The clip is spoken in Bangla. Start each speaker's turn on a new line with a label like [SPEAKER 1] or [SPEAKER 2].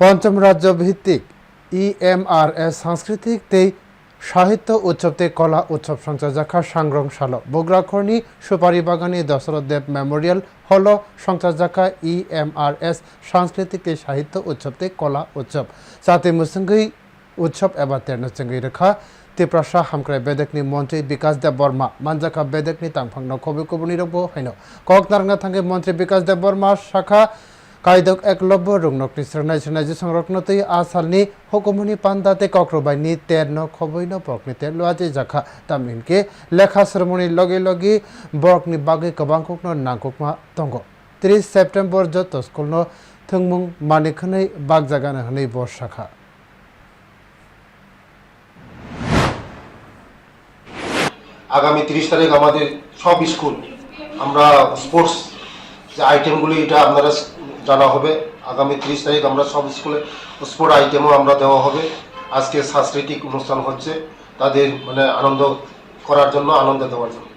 [SPEAKER 1] পঞ্চম রাজ্য ভিত্তিক ইএমআরএস সাংস্কৃতিক তেই সাহিত্য উৎসবতে কলা উৎসব সংচাজাখা সাংগ্রংশাল বগ্রাখরনি সুপারি বাগানী দশরথ দেব মেমোরিয়াল হল সংচাজাখা ইএমআরএস সাংস্কৃতিক তে সাহিত্য উৎসবতে কলা উৎসব। সাথে মুসঙ্গই উৎসব এবার তেরনো চঙ্গই রেখা। তেপ্রাসা হামক্রাই বেদেকনি মন্ত্রী বিকাশ দেব বর্মা। মানজাখা বেদেকনি তাংফাংনো কবুনি রবো হাইনো কক নারঙ্গা থাঙ্গে মন্ত্রী বিকাশ দেব বর্মা শাখা। কাইদক একলব্য রুংনকনি সেরনাই সেরনাই সংরক্ষণতৈ আসালনি হকুমনি পান্দাতে কক্রবাইনি তেরনো খবৈনো প্রকনিতে লুয়াজে জাখা। তামিনকে লেখা শ্রমণি লগে লগে বরকনি বাগে কবাংকুকনো নাংকুকমা তঙ্গ। ত্রিশ সেপ্টেম্বর যত স্কুলনো থংমুং মানিখनै বাগজাগানো হनै বর শাখা।
[SPEAKER 2] আগামী তিরিশ তারিখ আমাদের সব স্কুল, আমরা স্পোর্টস যে আইটেমগুলি এটা আপনারা জানা হবে। আগামী তিরিশ তারিখ আমরা সব স্কুলে স্পোর্ট আইটেমও আমরা দেওয়া হবে। আজকে সাংস্কৃতিক অনুষ্ঠান হচ্ছে। তাদের মানে আনন্দ করার জন্য, আনন্দ দেওয়ার জন্য।